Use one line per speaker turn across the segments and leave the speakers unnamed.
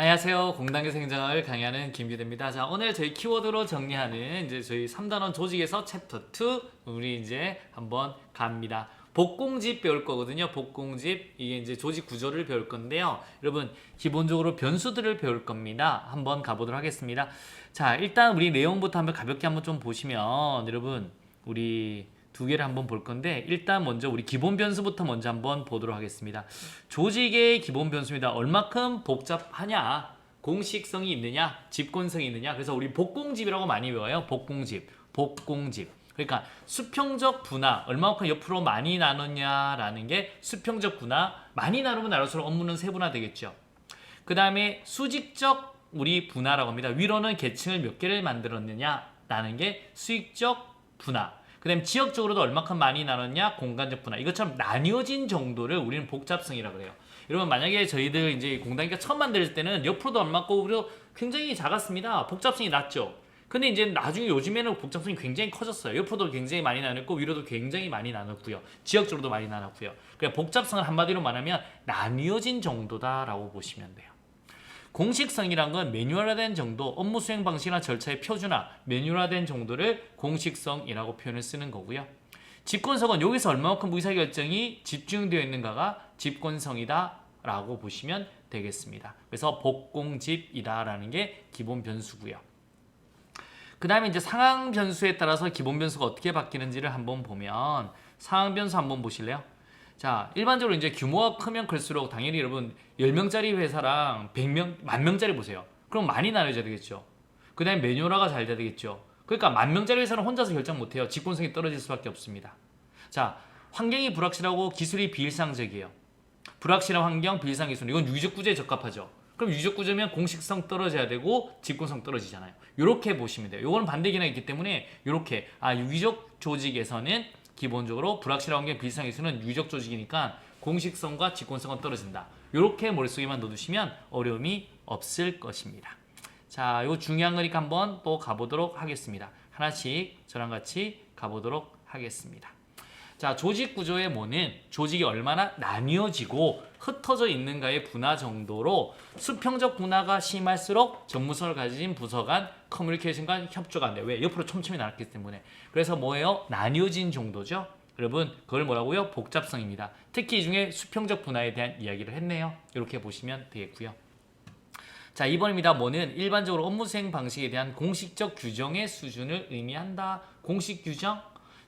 안녕하세요. 공단계 생장을 강의하는 김규대입니다. 자, 오늘 저희 키워드로 정리하는 이제 저희 3단원 조직에서 챕터 2 우리 이제 한번 갑니다. 복공집 배울 거거든요. 복공집 이게 이제 조직 구조를 배울 건데요. 여러분 기본적으로 변수들을 배울 겁니다. 한번 가보도록 하겠습니다. 자, 일단 우리 내용부터 한번 가볍게 한번 좀 보시면 여러분 우리 두 개를 한번 볼 건데 일단 먼저 우리 기본 변수부터 먼저 한번 보도록 하겠습니다. 조직의 기본 변수입니다. 얼마큼 복잡하냐? 공식성이 있느냐? 집권성이 있느냐? 그래서 우리 복공집이라고 많이 외워요. 복공집. 복공집. 그러니까 수평적 분화 얼마만큼 옆으로 많이 나눴냐라는 게 수평적 분화 많이 나누면 나눌수록 업무는 세분화 되겠죠. 그 다음에 수직적 우리 분화라고 합니다. 위로는 계층을 몇 개를 만들었느냐라는 게 수익적 분화. 그다음 지역적으로도 얼마큼 많이 나눴냐 공간적 분화. 이것처럼 나뉘어진 정도를 우리는 복잡성이라고 그래요. 여러분 만약에 저희들 이제 공단기가 처음 만들 때는 옆으로도 얼마고 우리도 굉장히 작았습니다. 복잡성이 낮죠. 근데 이제 나중에 요즘에는 복잡성이 굉장히 커졌어요. 옆으로도 굉장히 많이 나눴고 위로도 굉장히 많이 나눴고요. 지역적으로도 많이 나눴고요. 그냥 복잡성을 한마디로 말하면 나뉘어진 정도다라고 보시면 돼요. 공식성이란 건 매뉴얼화된 정도, 업무 수행 방식이나 절차의 표준화, 매뉴얼화된 정도를 공식성이라고 표현을 쓰는 거고요. 집권성은 여기서 얼마만큼 의사결정이 집중되어 있는가가 집권성이다 라고 보시면 되겠습니다. 그래서 복공집이다 라는 게 기본 변수고요. 그 다음에 이제 상황 변수에 따라서 기본 변수가 어떻게 바뀌는지를 한번 보면 상황 변수 한번 보실래요? 자, 일반적으로 이제 규모가 크면 클수록 당연히 여러분 10명짜리 회사랑 100명, 만 명짜리 보세요. 그럼 많이 나눠져야 되겠죠. 그 다음에 매뉴얼화가 잘 돼야 되겠죠. 그러니까 만 명짜리 회사는 혼자서 결정 못 해요. 직권성이 떨어질 수밖에 없습니다. 자, 환경이 불확실하고 기술이 비일상적이에요. 불확실한 환경, 비일상 기술. 이건 유적 구조에 적합하죠. 그럼 유적 구조면 공식성 떨어져야 되고 직권성 떨어지잖아요. 이렇게 보시면 돼요. 요거는 반대 기능이 있기 때문에 이렇게 아 유적 조직에서는 기본적으로 불확실한 환경, 비일상 기술은 유적 조직이니까 공식성과 직권성은 떨어진다. 이렇게 머릿속에만 넣어두시면 어려움이 없을 것입니다. 자, 이거 중요한 거니까 한번 또 가보도록 하겠습니다. 하나씩 저랑 같이 가보도록 하겠습니다. 자, 조직 구조의 뭐는 조직이 얼마나 나뉘어지고 흩어져 있는가의 분화 정도로 수평적 분화가 심할수록 전문성을 가진 부서 간 커뮤니케이션과 협조가 안 돼요. 왜? 옆으로 촘촘히 나눴기 때문에. 그래서 뭐예요? 나뉘어진 정도죠. 여러분, 그걸 뭐라고요? 복잡성입니다. 특히 이 중에 수평적 분화에 대한 이야기를 했네요. 이렇게 보시면 되겠고요. 자, 2번입니다. 뭐는 일반적으로 업무 수행 방식에 대한 공식적 규정의 수준을 의미한다. 공식 규정?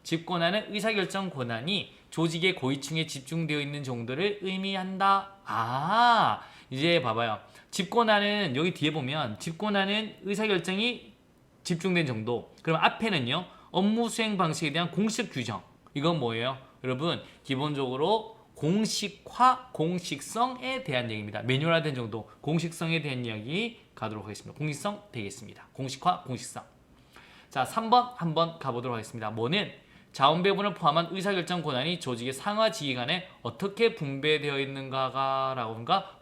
집권하는 의사결정 권한이 조직의 고위층에 집중되어 있는 정도를 의미한다. 아, 이제 봐봐요. 집권하는 여기 뒤에 보면 집권하는 의사결정이 집중된 정도. 그럼 앞에는요. 업무 수행 방식에 대한 공식 규정. 이건 뭐예요? 여러분, 기본적으로 공식화, 공식성에 대한 얘기입니다. 매뉴얼화된 정도, 공식성에 대한 이야기 가도록 하겠습니다. 공식성 되겠습니다. 공식화, 공식성. 자, 3번 한번 가보도록 하겠습니다. 뭐는 자원 배분을 포함한 의사결정 권한이 조직의 상하 지휘 간에 어떻게 분배되어 있는가가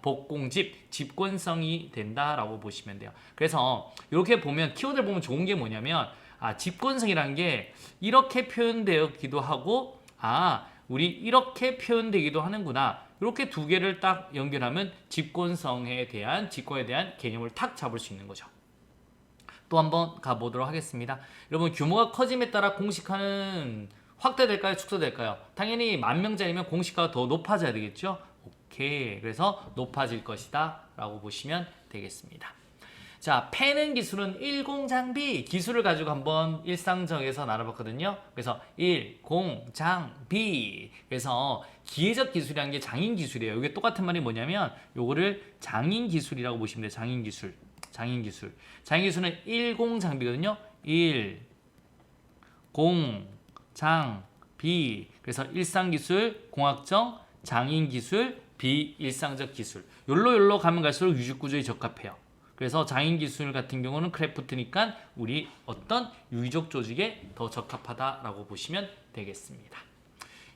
복공집, 집권성이 된다라고 보시면 돼요. 그래서 이렇게 보면 키워드를 보면 좋은 게 뭐냐면 아, 집권성이라는 게 이렇게 표현되기도 하고 아, 우리 이렇게 표현되기도 하는구나. 이렇게 두 개를 딱 연결하면 집권성에 대한 집권에 대한 개념을 탁 잡을 수 있는 거죠. 또 한번 가보도록 하겠습니다. 여러분 규모가 커짐에 따라 공식화는 확대될까요? 축소될까요? 당연히 만 명짜리면 공식화가 더 높아져야 되겠죠? 오케이. 그래서 높아질 것이다 라고 보시면 되겠습니다. 자, 패는 기술은 일공장비 기술을 가지고 한번 일상적에서 나눠봤거든요. 그래서 일공장비 그래서 기계적 기술이라는 게 장인 기술이에요. 이게 똑같은 말이 뭐냐면 요거를 장인 기술이라고 보시면 돼요. 장인 기술. 장인 기술. 장인 기술은 일공장비거든요. 일, 공, 장, 비. 그래서 일상 기술, 공학적, 장인 기술, 비일상적 기술. 요로 요로 가면 갈수록 유직 구조에 적합해요. 그래서 장인 기술 같은 경우는 크래프트니까 우리 어떤 유의적 조직에 더 적합하다라고 보시면 되겠습니다.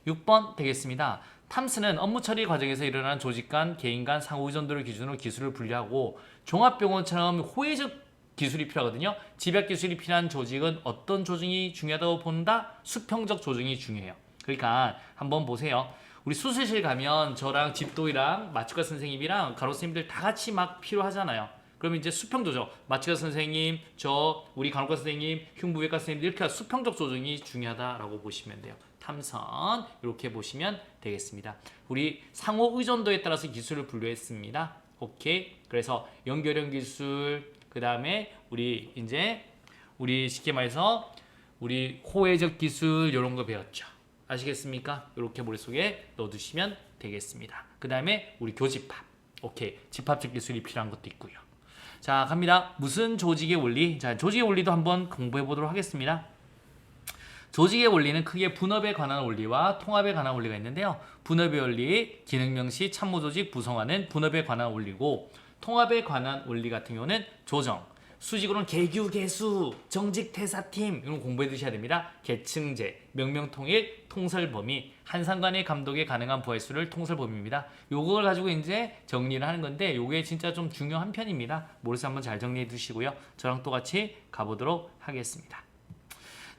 6번 되겠습니다. 탐스는 업무 처리 과정에서 일어나는 조직 간, 개인 간 상호 의존도를 기준으로 기술을 분류하고 종합병원처럼 호혜적 기술이 필요하거든요. 집약 기술이 필요한 조직은 어떤 조직이 중요하다고 본다? 수평적 조직이 중요해요. 그러니까 한번 보세요. 우리 수술실 가면 저랑 집도이랑 마취과 선생님이랑 간호 선생님들 다 같이 막 필요하잖아요. 그러면 이제 수평 조정, 마취과 선생님, 저 우리 간호과 선생님, 흉부외과 선생님 이렇게 수평적 조정이 중요하다라고 보시면 돼요. 탐선 이렇게 보시면 되겠습니다. 우리 상호 의존도에 따라서 기술을 분류했습니다. 오케이. 그래서 연결형 기술, 그 다음에 우리 이제 우리 쉽게 말해서 우리 호외적 기술 이런 거 배웠죠. 아시겠습니까? 이렇게 머릿속에 넣어두시면 되겠습니다. 그 다음에 우리 교집합. 오케이. 집합적 기술이 필요한 것도 있고요. 자, 갑니다. 무슨 조직의 원리? 자, 조직의 원리도 한번 공부해 보도록 하겠습니다. 조직의 원리는 크게 분업에 관한 원리와 통합에 관한 원리가 있는데요. 분업의 원리, 기능명시, 참모조직 구성하는 분업에 관한 원리고 통합에 관한 원리 같은 경우는 조정, 수직으로는 개규, 개수, 정직, 퇴사팀 이런 거 공부해 두셔야 됩니다. 계층제, 명명통일, 통설범위, 한 상관의 감독에 가능한 부하수를 통설범위입니다. 요걸 가지고 이제 정리를 하는 건데 요게 진짜 좀 중요한 편입니다. 모르서 한번 잘 정리해 두시고요. 저랑 똑같이 가보도록 하겠습니다.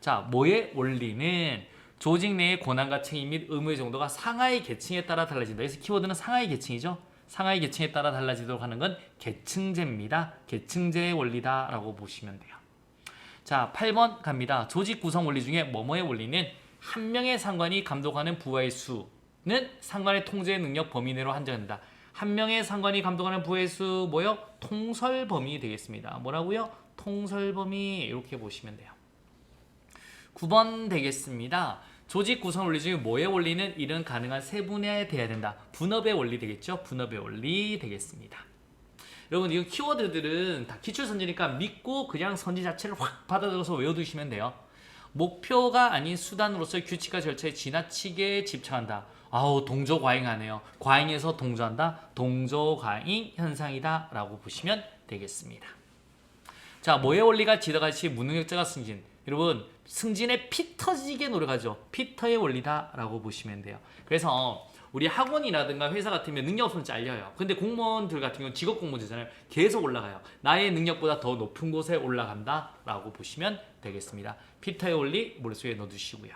자, 뭐의 원리는 조직 내의 권한과 책임 및 의무의 정도가 상하의 계층에 따라 달라진다. 그래서 키워드는 상하의 계층이죠. 상하의 계층에 따라 달라지도록 하는 건 계층제입니다. 계층제의 원리다라고 보시면 돼요. 자, 8번 갑니다. 조직 구성 원리 중에 뭐뭐의 원리는 한 명의 상관이 감독하는 부하의 수는 상관의 통제 능력 범위 내로 한정된다. 한 명의 상관이 감독하는 부하의 수 뭐요? 통설 범위 되겠습니다. 뭐라고요? 통설 범위 이렇게 보시면 돼요. 9번 되겠습니다. 조직 구성 원리 중에 뭐의 원리는 이런 가능한 세분화에 돼야 된다. 분업의 원리 되겠죠? 분업의 원리 되겠습니다. 여러분 이 키워드들은 다 기출 선지니까 믿고 그냥 선지 자체를 확 받아들여서 외워두시면 돼요. 목표가 아닌 수단으로서 규칙과 절차에 지나치게 집착한다. 아우 동조 과잉하네요. 과잉에서 동조한다. 동조 과잉 현상이다 라고 보시면 되겠습니다. 자, 뭐의 원리가 지다같이 무능력자가 승진. 여러분, 승진에 피 터지게 노력하죠. 피터의 원리다라고 보시면 돼요. 그래서 우리 학원이라든가 회사 같으면 능력 없으면 잘려요. 근데 공무원들 같은 경우는 직업 공무원이잖아요. 계속 올라가요. 나의 능력보다 더 높은 곳에 올라간다라고 보시면 되겠습니다. 피터의 원리 머릿속에 넣어두시고요.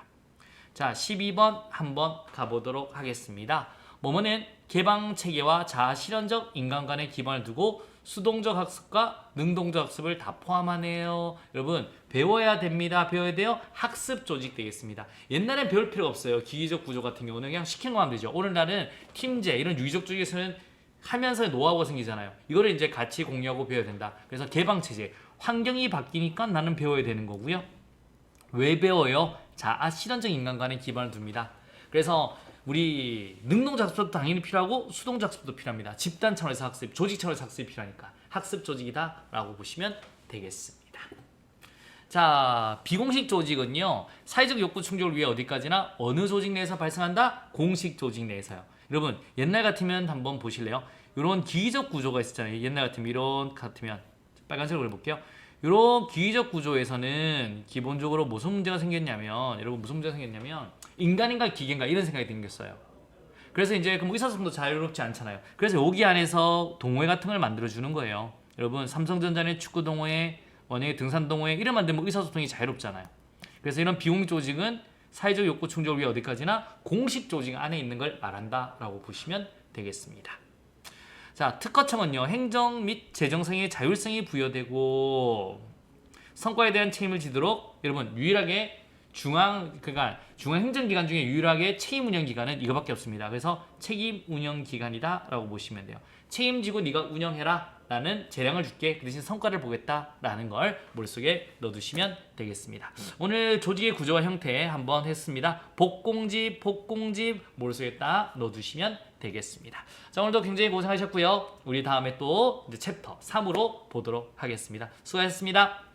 자, 12번 한번 가보도록 하겠습니다. 뭐뭐는 개방 체계와 자아 실현적 인간관의 기반을 두고 수동적 학습과 능동적 학습을 다 포함하네요. 여러분 배워야 됩니다. 배워야 돼요. 학습 조직 되겠습니다. 옛날엔 배울 필요가 없어요. 기계적 구조 같은 경우는 그냥 시킨 거면 되죠. 오늘날은 팀제 이런 유기적 쪽에서는 하면서 노하우가 생기잖아요. 이거를 이제 같이 공유하고 배워야 된다. 그래서 개방 체제 환경이 바뀌니까 나는 배워야 되는 거고요. 왜 배워요? 자 아 실현적 인간관의 기반을 둡니다. 그래서 우리 능동적 학습도 당연히 필요하고 수동적 학습도 필요합니다. 집단 차원에서 학습, 조직 차원에서 학습이 필요하니까 학습 조직이다라고 보시면 되겠습니다. 자, 비공식 조직은요. 사회적 욕구 충족을 위해 어디까지나 어느 조직 내에서 발생한다? 공식 조직 내에서요. 여러분, 옛날 같으면 한번 보실래요? 이런 기기적 구조가 있었잖아요. 옛날 같으면 이런 같으면 빨간색으로 해볼게요. 이런 기기적 구조에서는 기본적으로 무슨 문제가 생겼냐면 여러분 무슨 문제가 생겼냐면 인간인가 기계인가 이런 생각이 생겼어요. 그래서 이제 그럼 의사소통도 자유롭지 않잖아요. 그래서 여기 안에서 동호회 같은 걸 만들어 주는 거예요. 여러분 삼성전자의 축구 동호회, 원형의 등산 동호회 이런 만들면 의사소통이 자유롭잖아요. 그래서 이런 비공 조직은 사회적 욕구 충족을 위해 어디까지나 공식 조직 안에 있는 걸 말한다라고 보시면 되겠습니다. 자, 특허청은요, 행정 및 재정상의 자율성이 부여되고 성과에 대한 책임을 지도록 여러분 유일하게 중앙 그러니까 중앙 행정 기관 중에 유일하게 책임 운영 기관은 이거밖에 없습니다. 그래서 책임 운영 기관이다라고 보시면 돼요. 책임지고 네가 운영해라. 라는 재량을 줄게 그 대신 성과를 보겠다 라는 걸 머릿속에 넣어두시면 되겠습니다. 오늘 조직의 구조와 형태 한번 했습니다. 복공집, 복공집 머릿속에 딱 넣어두시면 되겠습니다. 자 오늘도 굉장히 고생하셨고요. 우리 다음에 또 이제 챕터 3으로 보도록 하겠습니다. 수고하셨습니다.